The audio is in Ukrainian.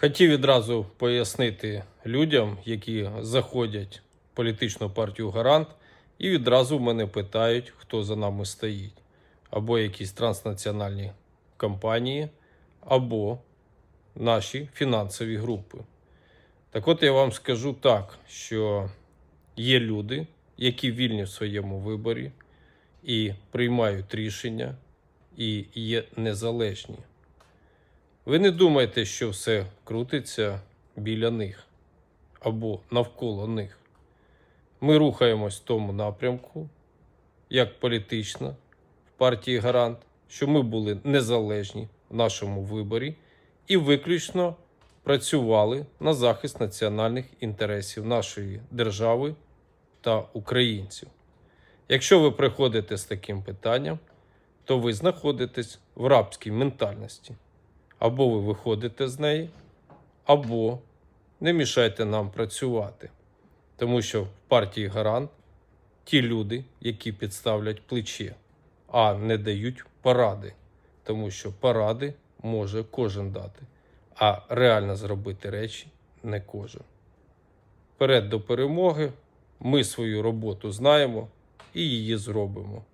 Хотів відразу пояснити людям, які заходять в політичну партію Гарант, і відразу мене питають, хто за нами стоїть. Або якісь транснаціональні компанії, або наші фінансові групи. Так от я вам скажу так, що є люди, які вільні в своєму виборі і приймають рішення, і є незалежні. Ви не думайте, що все крутиться біля них або навколо них. Ми рухаємось в тому напрямку, як політично в партії Гарант, що ми були незалежні в нашому виборі і виключно працювали на захист національних інтересів нашої держави та українців. Якщо ви приходите з таким питанням, то ви знаходитесь в рабській ментальності. Або ви виходите з неї, або не мішайте нам працювати. Тому що в партії Гарант ті люди, які підставлять плече, а не дають поради. Тому що поради може кожен дати, а реально зробити речі не кожен. Вперед до перемоги. Ми свою роботу знаємо і її зробимо.